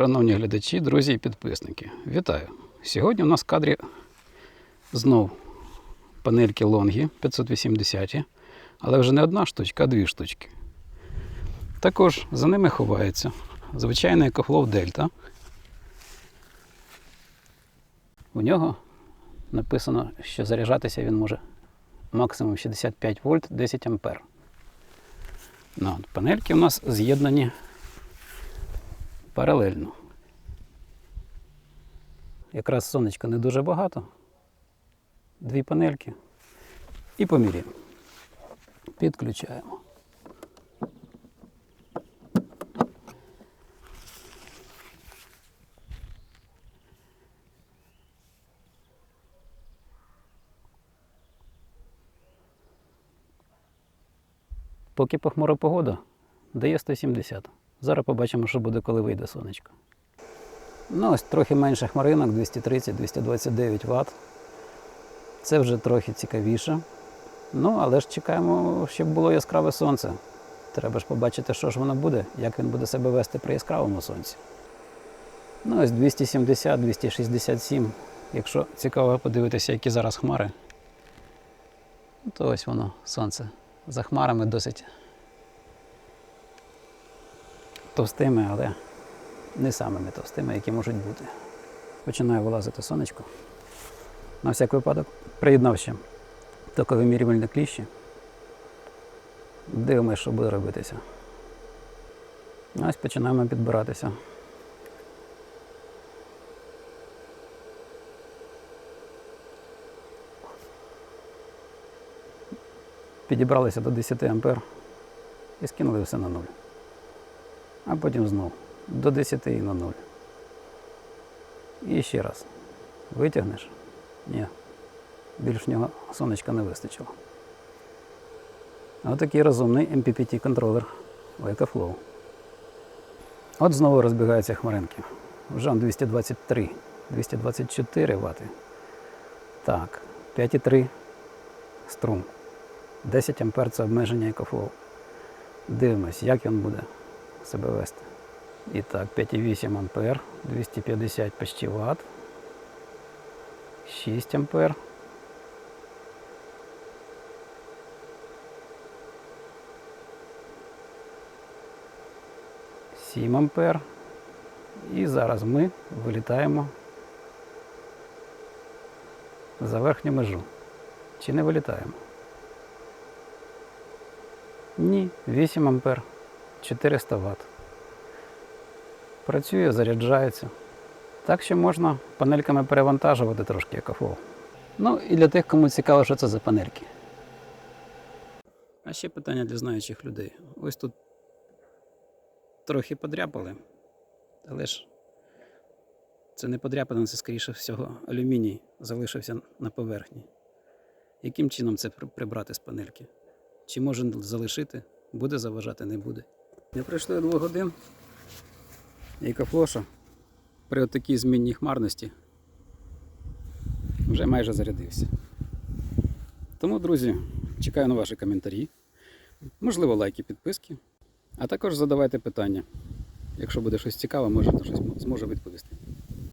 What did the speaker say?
Шановні глядачі, друзі і підписники, вітаю! Сьогодні у нас в кадрі знов панельки лонгі 580, але вже не одна штучка, а дві штучки. Також за ними ховається звичайний екофлоу Дельта. У нього написано, що заряджатися він може максимум 65 вольт 10 ампер. Ну, панельки у нас з'єднані паралельно. Якраз сонечка не дуже багато. Дві панельки. І поміряємо. Підключаємо. Поки похмура погода, дає 170. Зараз побачимо, що буде, коли вийде сонечко. Ну, ось трохи менше хмаринок, 230-229 Вт. Це вже трохи цікавіше. Ну, але ж чекаємо, щоб було яскраве сонце. Треба ж побачити, що ж воно буде, як він буде себе вести при яскравому сонці. Ну, ось 270-267. Якщо цікаво подивитися, які зараз хмари, то ось воно, сонце. За хмарами досить товстими, але не самими товстими, які можуть бути. Починає вилазити сонечко. На всяк випадок приєднав ще токовимірювальні кліщі. Дивимося, що буде робитися. Ось починаємо підбиратися. Підібралися до 10 ампер і скинули все на нуль. А потім знову до 10 і на 0. І ще раз. Витягнеш? Ні. Більш нього сонечка не вистачило. Ось такий розумний MPPT контролер у EcoFlow. От знову розбігаються хмаринки. Вже 223, 224 Вт. Так, 5,3 струм. 10 ампер це обмеження EcoFlow. Дивимось, як він буде себе вести. І так, 5,8 ампер, 250 почти Вт. 6 ампер. Сім ампер. І зараз ми вилітаємо за верхню межу. Чи не вилітаємо? Ні, 8 ампер, 400 Вт. Працює, заряджається. Так що можна панельками перевантажувати трошки екофлоу. Ну і для тих, кому цікаво, що це за панельки. А ще питання для знаючих людей. Ось тут трохи подряпали, але ж це не подряпано, це скоріше всього алюміній залишився на поверхні. Яким чином це прибрати з панельки? Чи можна залишити, буде заважати, не буде. Не пройшло двох годин. І кафлоша при такій змінній хмарності вже майже зарядився. Тому, друзі, чекаю на ваші коментарі, можливо, лайки, підписки, а також задавайте питання. Якщо буде щось цікаве, може щось зможе відповісти.